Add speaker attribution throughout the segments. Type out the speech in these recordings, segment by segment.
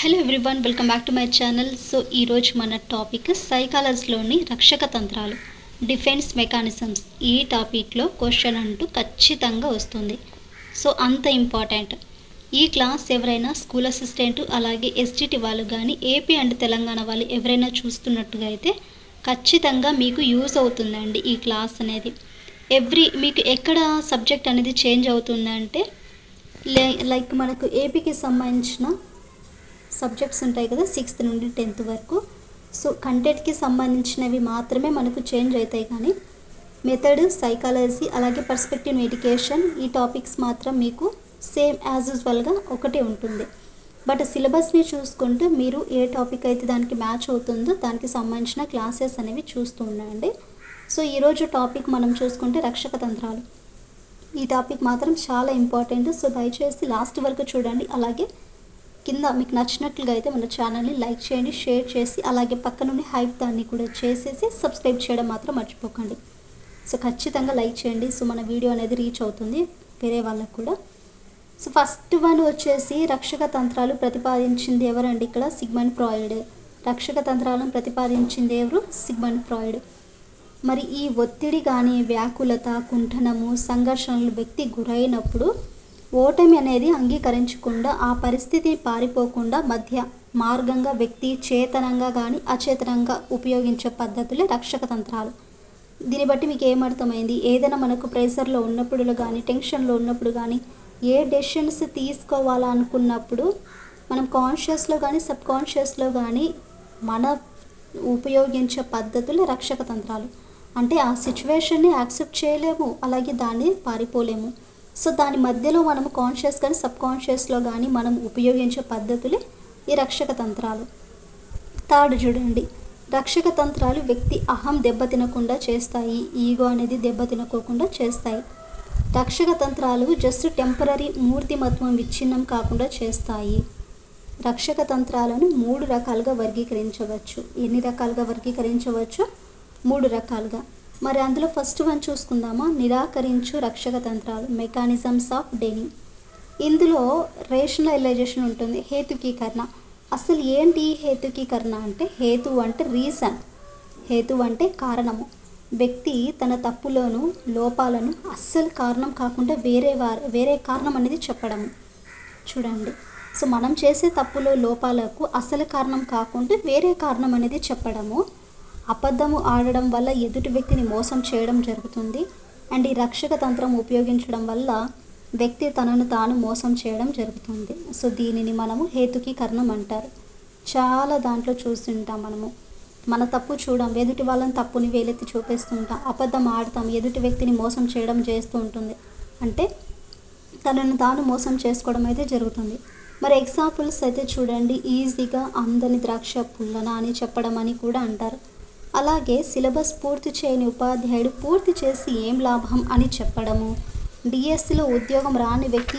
Speaker 1: Hello everyone welcome back to my channel. So ఈరోజు మన topic సైకాలజీలోని రక్షక తంత్రాలు డిఫెన్స్ మెకానిజమ్స్ ఈ టాపిక్లో క్వశ్చన్ అంటూ ఖచ్చితంగా వస్తుంది. సో అంత ఇంపార్టెంట్. ఈ క్లాస్ ఎవరైనా స్కూల్ అసిస్టెంట్ అలాగే ఎస్జిటి వాళ్ళు కానీ ఏపీ అండ్ తెలంగాణ వాళ్ళు ఎవరైనా చూస్తున్నట్టుగా అయితే ఖచ్చితంగా మీకు యూజ్ అవుతుందండి ఈ క్లాస్ అనేది. ఎవ్రీ మీకు ఎక్కడ సబ్జెక్ట్ అనేది చేంజ్ అవుతుందంటే లైక్ మనకు ఏపీకి సంబంధించిన సబ్జెక్ట్స్ ఉంటాయి కదా సిక్స్త్ నుండి టెన్త్ వరకు. సో కంటెంట్కి సంబంధించినవి మాత్రమే మనకు చేంజ్ అవుతాయి కానీ మెథడ్ సైకాలజీ అలాగే పర్స్పెక్టివ్ ఎడ్యుకేషన్ ఈ టాపిక్స్ మాత్రం మీకు సేమ్ యాజ్ యూజువల్గా ఒకటే ఉంటుంది. బట్ సిలబస్ని చూసుకుంటూ మీరు ఏ టాపిక్ అయితే దానికి మ్యాచ్ అవుతుందో దానికి సంబంధించిన క్లాసెస్ అనేవి చూస్తూ ఉండండి. సో ఈరోజు టాపిక్ మనం చూసుకుంటే రక్షక తంత్రాలు. ఈ టాపిక్ మాత్రం చాలా ఇంపార్టెంట్. సో దయచేసి లాస్ట్ వరకు చూడండి. అలాగే కింద మీకు నచ్చినట్లుగా అయితే మన ఛానల్ని లైక్ చేయండి షేర్ చేసి అలాగే పక్క నుండి హైప్ దాన్ని కూడా చేసేసి సబ్స్క్రైబ్ చేయడం మాత్రం మర్చిపోకండి. సో ఖచ్చితంగా లైక్ చేయండి. సో మన వీడియో అనేది రీచ్ అవుతుంది వేరే వాళ్ళకు కూడా. సో ఫస్ట్ వన్ వచ్చేసి రక్షక తంత్రాలు ప్రతిపాదించింది ఎవరండి ఇక్కడ? Sigmund Freud. రక్షక తంత్రాలను ప్రతిపాదించింది ఎవరు? Sigmund Freud. మరి ఈ ఒత్తిడి కానీ వ్యాకులత కుంఠనము సంఘర్షణలు వ్యక్తి గురైనప్పుడు ఓటమి అనేది అంగీకరించకుండా ఆ పరిస్థితి పారిపోకుండా మధ్య మార్గంగా వ్యక్తి చేతనంగా కానీ అచేతనంగా ఉపయోగించే పద్ధతులే రక్షక తంత్రాలు. దీన్ని బట్టి మీకు ఏమర్థమైంది ఏదైనా మనకు ప్రెషర్లో ఉన్నప్పుడు కానీ టెన్షన్లో ఉన్నప్పుడు కానీ ఏ డెసిషన్స్ తీసుకోవాలనుకున్నప్పుడు మనం కాన్షియస్లో కానీ సబ్ కాన్షియస్లో కానీ మన ఉపయోగించే పద్ధతులు రక్షక తంత్రాలు. అంటే ఆ సిచ్యువేషన్ని యాక్సెప్ట్ చేయలేము అలాగే దాన్ని పారిపోలేము. సో దాని మధ్యలో మనం కాన్షియస్ కానీ సబ్ కాన్షియస్లో కానీ మనం ఉపయోగించే పద్ధతులే ఈ రక్షక తంత్రాలు. థర్డ్ చూడండి. రక్షక తంత్రాలు వ్యక్తి అహం దెబ్బతినకుండా చేస్తాయి ఈగో అనేది దెబ్బతినకోకుండా చేస్తాయి. రక్షక తంత్రాలు జస్ట్ టెంపరీ మూర్తిమత్వం విచ్ఛిన్నం కాకుండా చేస్తాయి. రక్షక తంత్రాలను మూడు రకాలుగా వర్గీకరించవచ్చు. ఎన్ని రకాలుగా వర్గీకరించవచ్చు? మూడు రకాలుగా. మరి అందులో ఫస్ట్ వన్ చూసుకుందామా? నిరాకరించు రక్షక తంత్రాలు మెకానిజమ్స్ ఆఫ్ డెనింగ్ ఇందులో రేషనలైజేషన్ ఉంటుంది హేతుకీకరణ. అసలు ఏంటి హేతుకీకరణ అంటే హేతు అంటే రీజన్ హేతు అంటే కారణము. వ్యక్తి తన తప్పులోను లోపాలను అస్సలు కారణం కాకుండా వేరే వారు వేరే కారణం అనేది చెప్పడము. చూడండి. సో మనం చేసే తప్పులో లోపాలకు అసలు కారణం కాకుండా వేరే కారణం అనేది చెప్పడము. అబద్ధము ఆడడం వల్ల ఎదుటి వ్యక్తిని మోసం చేయడం జరుగుతుంది. అండ్ ఈ రక్షక తంత్రం ఉపయోగించడం వల్ల వ్యక్తి తనను తాను మోసం చేయడం జరుగుతుంది. సో దీనిని మనము హేతుకీకరణం అంటారు. చాలా దాంట్లో చూస్తుంటాం మనము. మన తప్పు చూడం ఎదుటి వాళ్ళని తప్పుని వేలెత్తి చూపిస్తుంటాం అబద్ధం ఆడతాం ఎదుటి వ్యక్తిని మోసం చేయడం చేస్తూ ఉంటుంది. అంటే తనను తాను మోసం చేసుకోవడం అయితే జరుగుతుంది. మరి ఎగ్జాంపుల్స్ అయితే చూడండి. ఈజీగా అందని ద్రాక్ష పుల్లన అని చెప్పడం అని కూడా అంటారు. అలాగే సిలబస్ పూర్తి చేయని ఉపాధ్యాయుడు పూర్తి చేసి ఏం లాభం అని చెప్పడము. డిఎస్సిలో ఉద్యోగం రాని వ్యక్తి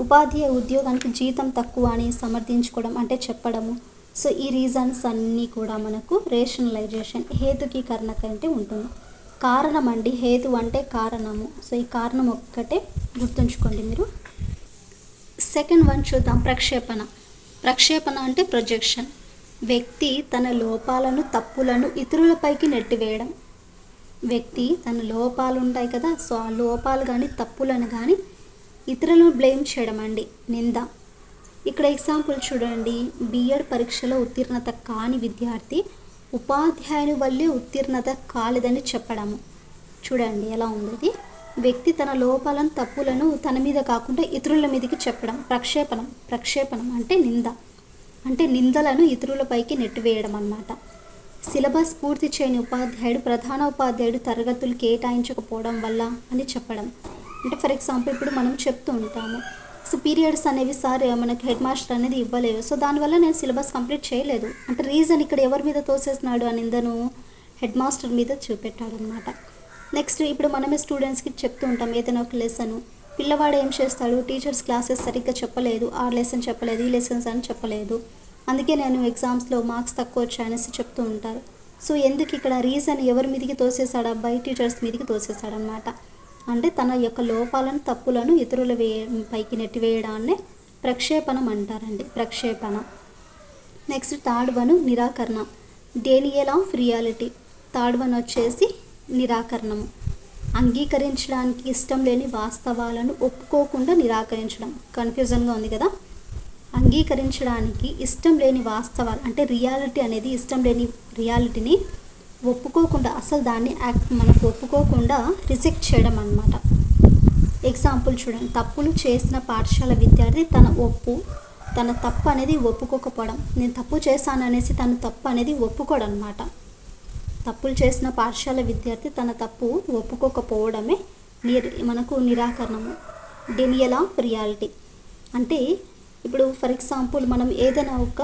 Speaker 1: ఉపాధ్యాయ ఉద్యోగానికి జీతం తక్కువ అని సమర్థించుకోవడం అంటే చెప్పడము. సో ఈ రీజన్స్ అన్నీ కూడా మనకు రేషనలైజేషన్ హేతుకీకరణ కంటే ఉంటుంది. కారణం అండి హేతు అంటే కారణము. సో ఈ కారణం ఒక్కటే గుర్తుంచుకోండి మీరు. సెకండ్ వన్ చూద్దాం ప్రక్షేపణ. ప్రక్షేపణ అంటే ప్రొజెక్షన్. వ్యక్తి తన లోపాలను తప్పులను ఇతరులపైకి నెట్టివేయడం. వ్యక్తి తన లోపాలు ఉంటాయి కదా సో ఆ లోపాలు కానీ తప్పులను కానీ ఇతరులను బ్లేమ్ చేయడం అండి నింద. ఇక్కడ ఎగ్జాంపుల్ చూడండి బిఎడ్ పరీక్షలో ఉత్తీర్ణత కాని విద్యార్థి ఉపాధ్యాయుని వల్లే ఉత్తీర్ణత కాలేదని చెప్పడము. చూడండి ఎలా ఉంది వ్యక్తి తన లోపాలను తప్పులను తన మీద కాకుండా ఇతరుల మీదకి చెప్పడం ప్రక్షేపణం ప్రక్షేపణం అంటే నింద. అంటే నిందలను ఇతరులపైకి నెట్టివేయడం అన్నమాట సిలబస్ పూర్తి చేయని ఉపాధ్యాయుడు ప్రధాన ఉపాధ్యాయుడు తరగతులు కేటాయించకపోవడం వల్ల అని చెప్పడం. అంటే ఫర్ ఎగ్జాంపుల్ ఇప్పుడు మనం చెప్తూ ఉంటాము సో పీరియడ్స్ అనేవి సార్ మనకి హెడ్ మాస్టర్ అనేది ఇవ్వలేదు. సో దానివల్ల నేను సిలబస్ కంప్లీట్ చేయలేదు. అంటే రీజన్ ఇక్కడ ఎవరి మీద తోసేసినాడు ఆ నిందను హెడ్ మాస్టర్ మీద చూపెట్టాడు అనమాట నెక్స్ట్ ఇప్పుడు మనమే స్టూడెంట్స్కి చెప్తూ ఉంటాం ఏదైనా ఒక లెసను. పిల్లవాడు ఏం చేస్తాడు? టీచర్స్ క్లాసెస్ సరిగ్గా చెప్పలేదు. ఆ లెసన్ చెప్పలేదు ఈ లెసన్స్ అని చెప్పలేదు. అందుకే నేను ఎగ్జామ్స్లో మార్క్స్ తక్కువ వచ్చాయనేసి చెప్తూ ఉంటారు. సో ఎందుకు ఇక్కడ రీజన్ ఎవరి మీదకి తోసేశాడు అబ్బాయి? టీచర్స్ మీదకి తోసేసాడనమాట అంటే తన యొక్క లోపాలను తప్పులను ఇతరుల వే పైకి నెట్టివేయడాన్ని ప్రక్షేపణం అంటారండి. ప్రక్షేపణ. నెక్స్ట్ థర్డ్ వన్ నిరాకరణ. Denial of reality third one వచ్చేసి నిరాకరణము అంగీకరించడానికి ఇష్టం లేని వాస్తవాలను ఒప్పుకోకుండా నిరాకరించడం. కన్ఫ్యూజన్గా ఉంది కదా? అంగీకరించడానికి ఇష్టం లేని వాస్తవాలు అంటే రియాలిటీ అనేది ఇష్టం లేని రియాలిటీని ఒప్పుకోకుండా అసలు దాన్ని యాక్ట్ మనకు ఒప్పుకోకుండా రిజెక్ట్ చేయడం అన్నమాట. ఎగ్జాంపుల్ చూడండి. తప్పులు చేసిన పాఠశాల విద్యార్థి తన ఒప్పు తన తప్పు అనేది ఒప్పుకోకపోవడం. నేను తప్పు చేశాను అనేసి తన తప్పు అనేది ఒప్పుకోడనమాట అనమాట తప్పులు చేసిన పాఠశాల విద్యార్థి తన తప్పు ఒప్పుకోకపోవడమే నిర్ మనకు నిరాకరణము. డెనియల్ ఆఫ్ రియాలిటీ అంటే ఇప్పుడు ఫర్ ఎగ్జాంపుల్ మనం ఏదైనా ఒక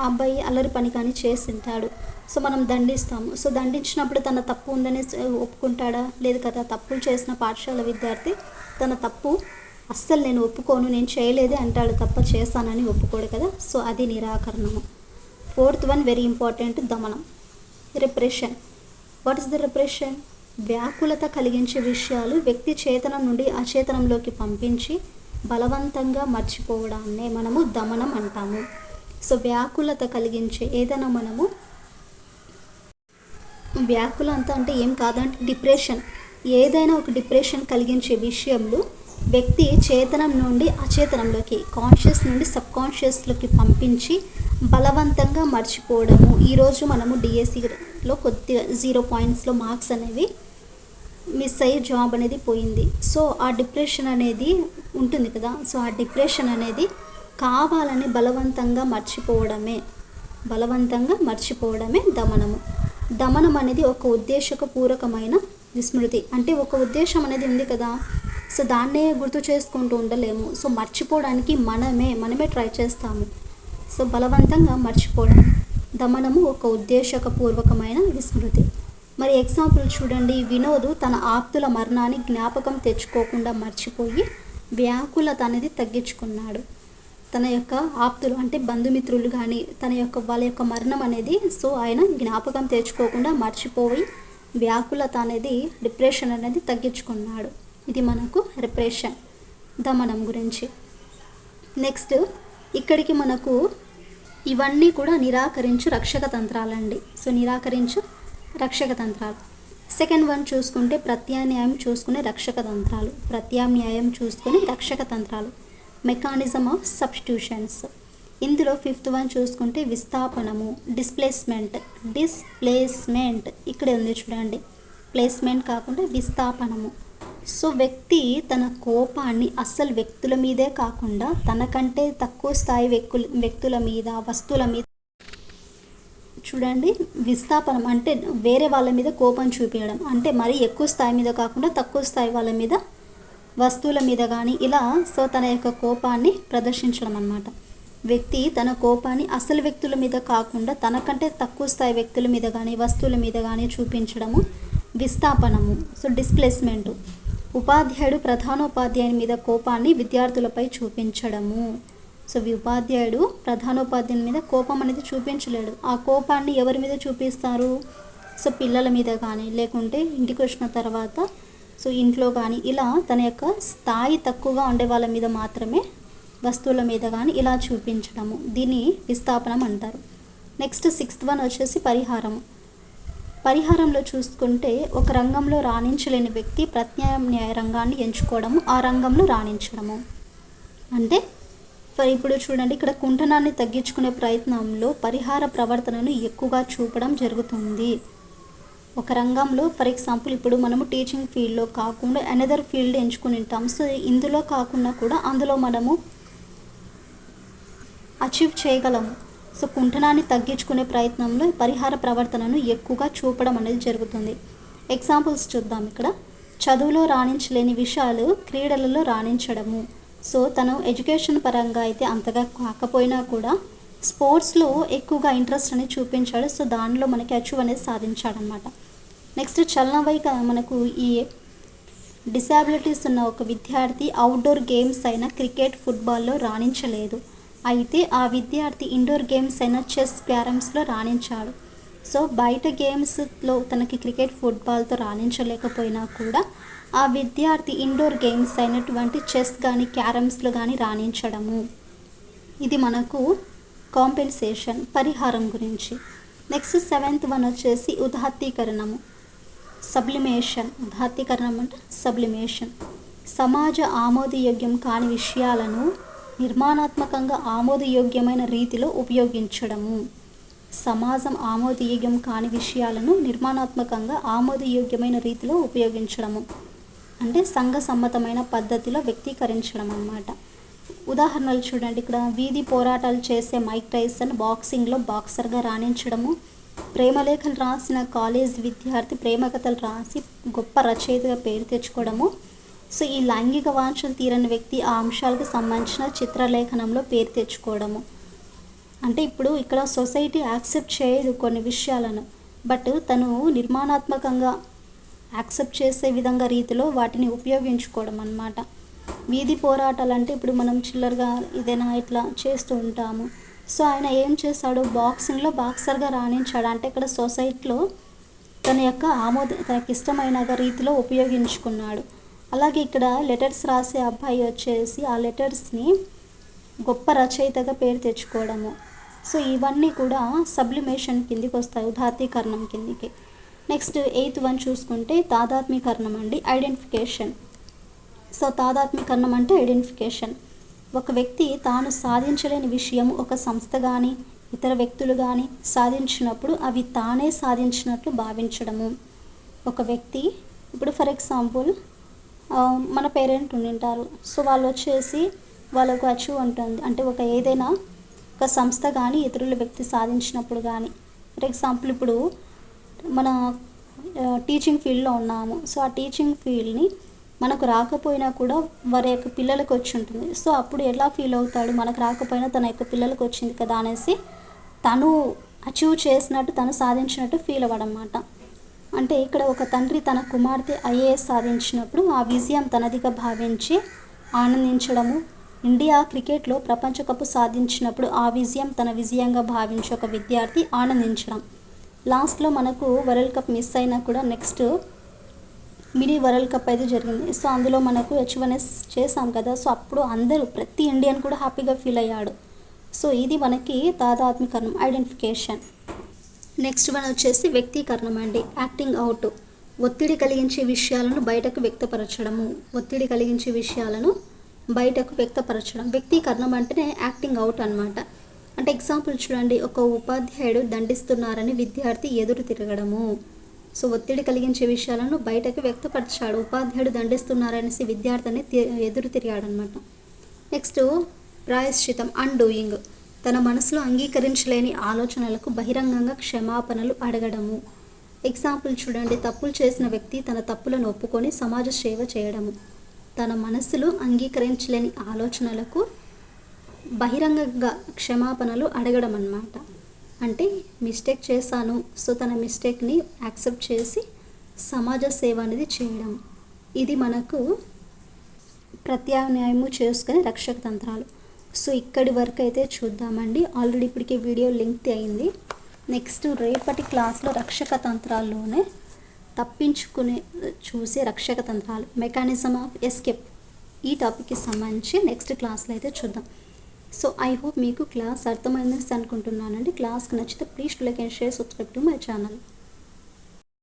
Speaker 1: అబ్బాయి అల్లరి పని కానీ చేసింటాడు సో మనం దండిస్తాము. సో దండించినప్పుడు తన తప్పు ఉందని ఒప్పుకుంటాడా? లేదు కదా తప్పులు చేసిన పాఠశాల విద్యార్థి తన తప్పు అస్సలు నేను ఒప్పుకోను నేను చేయలేదే అంటాడు తప్ప చేశానని ఒప్పుకోడు కదా. సో అది నిరాకరణము. Fourth one very important దమనం. Repression what is the repression వ్యాకులత కలిగించే విషయాలు వ్యక్తి చేతనం నుండి అచేతనంలోకి పంపించి బలవంతంగా మర్చిపోవడాన్నే మనము దమనం అంటాము. సో వ్యాకులత కలిగించే ఏదైనా మనము వ్యాకులంత అంటే ఏం కాదంటే డిప్రెషన్ ఏదైనా ఒక డిప్రెషన్ కలిగించే విషయంలో వ్యక్తి చేతనం నుండి అచేతనంలోకి కాన్షియస్ నుండి సబ్ కాన్షియస్లోకి పంపించి బలవంతంగా మర్చిపోవడము. ఈరోజు మనము డిఎస్సిలో కొద్దిగా జీరో పాయింట్స్లో మార్క్స్ అనేవి మిస్ అయ్యి జాబ్ అనేది పోయింది. సో ఆ డిప్రెషన్ అనేది ఉంటుంది కదా. సో ఆ డిప్రెషన్ అనేది కావాలని బలవంతంగా మర్చిపోవడమే. బలవంతంగా మర్చిపోవడమే దమనము. దమనం అనేది ఒక ఉద్దేశకపూర్వకమైన విస్మృతి. అంటే ఒక ఉద్దేశం అనేది ఉంది కదా. సో దాన్నే గుర్తు చేసుకుంటూ ఉండలేము. సో మర్చిపోవడానికి మనమే మనమే ట్రై చేస్తాము. సో బలవంతంగా మర్చిపోవడం దమనము ఒక ఉద్దేశకపూర్వకమైన విస్మృతి. మరి ఎగ్జాంపుల్ చూడండి. వినోద్ తన ఆప్తుల మరణాన్ని జ్ఞాపకం తెచ్చుకోకుండా మర్చిపోయి వ్యాకులత అనేది తగ్గించుకున్నాడు. తన యొక్క ఆప్తులు అంటే బంధుమిత్రులు కానీ తన యొక్క వాళ్ళ యొక్క మరణం అనేది సో ఆయన జ్ఞాపకం తెచ్చుకోకుండా మర్చిపోయి వ్యాకులత అనేది డిప్రెషన్ అనేది తగ్గించుకున్నాడు. ఇది మనకు రిప్రెషన్ దమనం గురించి. నెక్స్ట్ ఇక్కడికి మనకు ఇవన్నీ కూడా నిరాకరించు రక్షక తంత్రాలండి. సో నిరాకరించు రక్షక తంత్రాలు. సెకండ్ వన్ చూసుకుంటే ప్రత్యామ్నాయం చూసుకునే రక్షక తంత్రాలు. ప్రత్యామ్నాయం చూసుకునే రక్షక తంత్రాలు. మెకానిజం ఆఫ్ సబ్స్టిట్యూషన్స్ ఇందులో ఫిఫ్త్ వన్ చూసుకుంటే విస్థాపనము డిస్ప్లేస్మెంట్ డిస్ప్లేస్మెంట్ ఇక్కడే ఉంది చూడండి. ప్లేస్మెంట్ కాకుండా విస్థాపనము. సో వ్యక్తి తన కోపాన్ని అస్సలు వ్యక్తుల మీదే కాకుండా తనకంటే తక్కువ స్థాయి వ్యక్తుల వ్యక్తుల మీద వస్తువుల మీద చూడండి విస్థాపనం అంటే వేరే వాళ్ళ మీద కోపం చూపించడం. అంటే మరీ ఎక్కువ స్థాయి మీద కాకుండా తక్కువ స్థాయి వాళ్ళ మీద వస్తువుల మీద కానీ ఇలా సో తన యొక్క కోపాన్ని ప్రదర్శించడం అన్నమాట. వ్యక్తి తన కోపాన్ని అసలు వ్యక్తుల మీద కాకుండా తనకంటే తక్కువ స్థాయి వ్యక్తుల మీద కానీ వస్తువుల మీద కానీ చూపించడము విస్థాపనము సో డిస్ప్లేస్మెంటు. ఉపాధ్యాయుడు ప్రధానోపాధ్యాయుని మీద కోపాన్ని విద్యార్థులపై చూపించడము. సో ఈ ఉపాధ్యాయుడు ప్రధానోపాధ్యాయుని మీద కోపం అనేది చూపించలేడు. ఆ కోపాన్ని ఎవరి మీద చూపిస్తారు? సో పిల్లల మీద కానీ లేకుంటే ఇంటికి వచ్చిన తర్వాత సో ఇంట్లో కానీ ఇలా తన యొక్క స్థాయి తక్కువగా ఉండే వాళ్ళ మీద మాత్రమే వస్తువుల మీద కానీ ఇలా చూపించడము. దీన్ని విస్థాపనం అంటారు. నెక్స్ట్ సిక్స్త్ వన్ వచ్చేసి పరిహారము. పరిహారంలో చూసుకుంటే ఒక రంగంలో రాణించలేని వ్యక్తి ప్రత్యామ్నాయ రంగాన్ని ఎంచుకోవడము ఆ రంగంలో రాణించడము. అంటే ఇప్పుడు చూడండి ఇక్కడ కుంఠనాన్ని తగ్గించుకునే ప్రయత్నంలో పరిహార ప్రవర్తనను ఎక్కువగా చూపడం జరుగుతుంది. ఒక రంగంలో ఫర్ ఎగ్జాంపుల్ ఇప్పుడు మనము టీచింగ్ ఫీల్డ్లో కాకుండా అనదర్ ఫీల్డ్ ఎంచుకుని ఉంటాం సో ఇందులో కాకుండా కూడా అందులో మనము అచీవ్ చేయగలము. సో కుంఠనాన్ని తగ్గించుకునే ప్రయత్నంలో పరిహార ప్రవర్తనను ఎక్కువగా చూపడం అనేది జరుగుతుంది. ఎగ్జాంపుల్స్ చూద్దాం ఇక్కడ. చదువులో రాణించలేని విషయాలు క్రీడలలో రాణించడము. సో తను ఎడ్యుకేషన్ పరంగా అయితే అంతగా కాకపోయినా కూడా స్పోర్ట్స్లో ఎక్కువగా ఇంట్రెస్ట్ అనేది చూపించాడు. సో దానిలో మనకి అచీవ్ అనేది సాధించాడనమాట నెక్స్ట్ చలనవైక మనకు ఈ డిసాబిలిటీస్ ఉన్న ఒక విద్యార్థి అవుట్డోర్ గేమ్స్ అయిన క్రికెట్ ఫుట్బాల్లో రాణించలేదు. అయితే ఆ విద్యార్థి ఇండోర్ గేమ్స్ అయిన చెస్ క్యారమ్స్లో రాణించాడు. సో బయట గేమ్స్లో తనకి క్రికెట్ ఫుట్బాల్తో రాణించలేకపోయినా కూడా ఆ విద్యార్థి ఇండోర్ గేమ్స్ అయినటువంటి చెస్ కానీ క్యారమ్స్లో కానీ రాణించడము. ఇది మనకు కాంపెన్సేషన్ పరిహారం గురించి. నెక్స్ట్ సెవెంత్ వన్ వచ్చేసి ఉదాత్తీకరణము. సబ్లిమేషన్. ఉదాత్తీకరణం అంటే సబ్లిమేషన్. సమాజ ఆమోదయోగ్యం కాని విషయాలను నిర్మాణాత్మకంగా ఆమోదయోగ్యమైన రీతిలో ఉపయోగించడము. సమాజం ఆమోదయోగ్యం కాని విషయాలను నిర్మాణాత్మకంగా ఆమోదయోగ్యమైన రీతిలో ఉపయోగించడము. అంటే సంఘ సమ్మతమైన పద్ధతిలో వ్యక్తీకరించడం అన్నమాట. ఉదాహరణలు చూడండి. ఇక్కడ వీధి పోరాటాలు చేసే మైక్ టైసన్ బాక్సింగ్లో బాక్సర్గా రాణించడము. ప్రేమలేఖలు రాసిన కాలేజ్ విద్యార్థి ప్రేమ కథలు రాసి గొప్ప రచయితగా పేరు తెచ్చుకోవడము. సో ఈ లైంగిక వాంఛలు తీరని వ్యక్తి ఆ అంశాలకు సంబంధించిన చిత్రలేఖనంలో పేరు తెచ్చుకోవడము. అంటే ఇప్పుడు ఇక్కడ సొసైటీ యాక్సెప్ట్ చేయదు కొన్ని విషయాలను. బట్ తను నిర్మాణాత్మకంగా యాక్సెప్ట్ చేసే విధంగా రీతిలో వాటిని ఉపయోగించుకోవడం అన్నమాట. వీధి పోరాటాలు అంటే ఇప్పుడు మనం చిల్లరగా ఏదైనా ఇట్లా చేస్తూ ఉంటాము. సో ఆయన ఏం చేశాడు? బాక్సింగ్లో బాక్సర్గా రాణించాడు. అంటే ఇక్కడ సొసైటీలో తన యొక్క ఆమోద తనకి ఇష్టమైన రీతిలో ఉపయోగించుకున్నాడు. అలాగే ఇక్కడ లెటర్స్ రాసే అబ్బాయి వచ్చేసి ఆ లెటర్స్ని గొప్ప రచయితగా పేరు తెచ్చుకోవడము. సో ఇవన్నీ కూడా సబ్లిమేషన్ కిందికి వస్తాయి ఉదాత్తీకరణం కిందికి. నెక్స్ట్ ఎయిత్ వన్ చూసుకుంటే తాదాత్మీకరణం అండి ఐడెంటిఫికేషన్. సో తాదాత్మీకరణం అంటే ఐడెంటిఫికేషన్. ఒక వ్యక్తి తాను సాధించలేని విషయం ఒక సంస్థ కానీ ఇతర వ్యక్తులు కానీ సాధించినప్పుడు అవి తానే సాధించినట్లు భావించడము. ఒక వ్యక్తి ఇప్పుడు ఫర్ ఎగ్జాంపుల్ మన పేరెంట్ ఉండింటారు. సో వాళ్ళు వచ్చేసి వాళ్ళకు అచీవ్ ఉంటుంది. అంటే ఒక ఏదైనా ఒక సంస్థ కానీ ఇతరుల వ్యక్తి సాధించినప్పుడు కానీ ఫర్ ఎగ్జాంపుల్ ఇప్పుడు మన టీచింగ్ ఫీల్డ్లో ఉన్నాము. సో ఆ టీచింగ్ ఫీల్డ్ని మనకు రాకపోయినా కూడా వారి యొక్క పిల్లలకు వచ్చి ఉంటుంది. సో అప్పుడు ఎలా ఫీల్ అవుతాడు? మనకు రాకపోయినా తన యొక్క పిల్లలకు వచ్చింది కదా అనేసి తను అచీవ్ చేసినట్టు తను సాధించినట్టు ఫీల్ అవ్వడం అన్నమాట అంటే ఇక్కడ ఒక తండ్రి తన కుమార్తె ఐఏఎస్ సాధించినప్పుడు ఆ విజయం తనదిగా భావించి ఆనందించడము. ఇండియా క్రికెట్లో ప్రపంచ కప్ సాధించినప్పుడు ఆ విజయం తన విజయంగా భావించి ఒక విద్యార్థి ఆనందించడం. లాస్ట్లో మనకు వరల్డ్ కప్ మిస్ అయినా కూడా నెక్స్ట్ మినీ వరల్డ్ కప్ అయితే జరిగింది. సో అందులో మనకు హెచ్వన్ఎస్ చేసాం కదా. సో అప్పుడు అందరూ ప్రతి ఇండియన్ కూడా హ్యాపీగా ఫీల్ అయ్యాడు. సో ఇది మనకి తాదాత్మీకరణం ఐడెంటిఫికేషన్. నెక్స్ట్ వన్ వచ్చేసి వ్యక్తీకరణం అండి. యాక్టింగ్ అవుట్ ఒత్తిడి కలిగించే విషయాలను బయటకు వ్యక్తపరచడము. ఒత్తిడి కలిగించే విషయాలను బయటకు వ్యక్తపరచడం. వ్యక్తీకరణం అంటేనే యాక్టింగ్ అవుట్ అనమాట అంటే ఎగ్జాంపుల్ చూడండి. ఒక ఉపాధ్యాయుడు దండిస్తున్నారని విద్యార్థి ఎదురు తిరగడము. సో ఒత్తిడి కలిగించే విషయాలను బయటకు వ్యక్తపరిచాడు. ఉపాధ్యాయుడు దండిస్తున్నారనేసి విద్యార్థిని ఎదురు తిరిగాడనమాట నెక్స్ట్ ప్రాయశ్చితం అన్డూయింగ్ తన మనసులో అంగీకరించలేని ఆలోచనలకు బహిరంగంగా క్షమాపణలు అడగడము. ఎగ్జాంపుల్ చూడండి. తప్పులు చేసిన వ్యక్తి తన తప్పులను ఒప్పుకొని సమాజ సేవ చేయడము. తన మనసులో అంగీకరించలేని ఆలోచనలకు బహిరంగంగా క్షమాపణలు అడగడం అన్నమాట అంటే మిస్టేక్ చేశాను. సో తన మిస్టేక్ని యాక్సెప్ట్ చేసి సమాజ సేవ అనేది చేయడం. ఇది మనకు ప్రత్యామ్నాయము చేసుకునే రక్షక తంత్రాలు. సో ఇక్కడి వరకు అయితే చూద్దామండి. ఆల్రెడీ ఇప్పటికే వీడియో లింక్ అయింది. నెక్స్ట్ రేపటి క్లాస్లో రక్షక తంత్రాల్లోనే తప్పించుకునే చూసే రక్షక తంత్రాలు మెకానిజం ఆఫ్ ఎస్కేప్ ఈ టాపిక్కి సంబంధించి నెక్స్ట్ క్లాస్లో అయితే చూద్దాం. సో ఐ హోప్ మీకు క్లాస్ అర్థమైందని అనుకుంటున్నానండి. క్లాస్కి నచ్చితే please like and share subscribe to my channel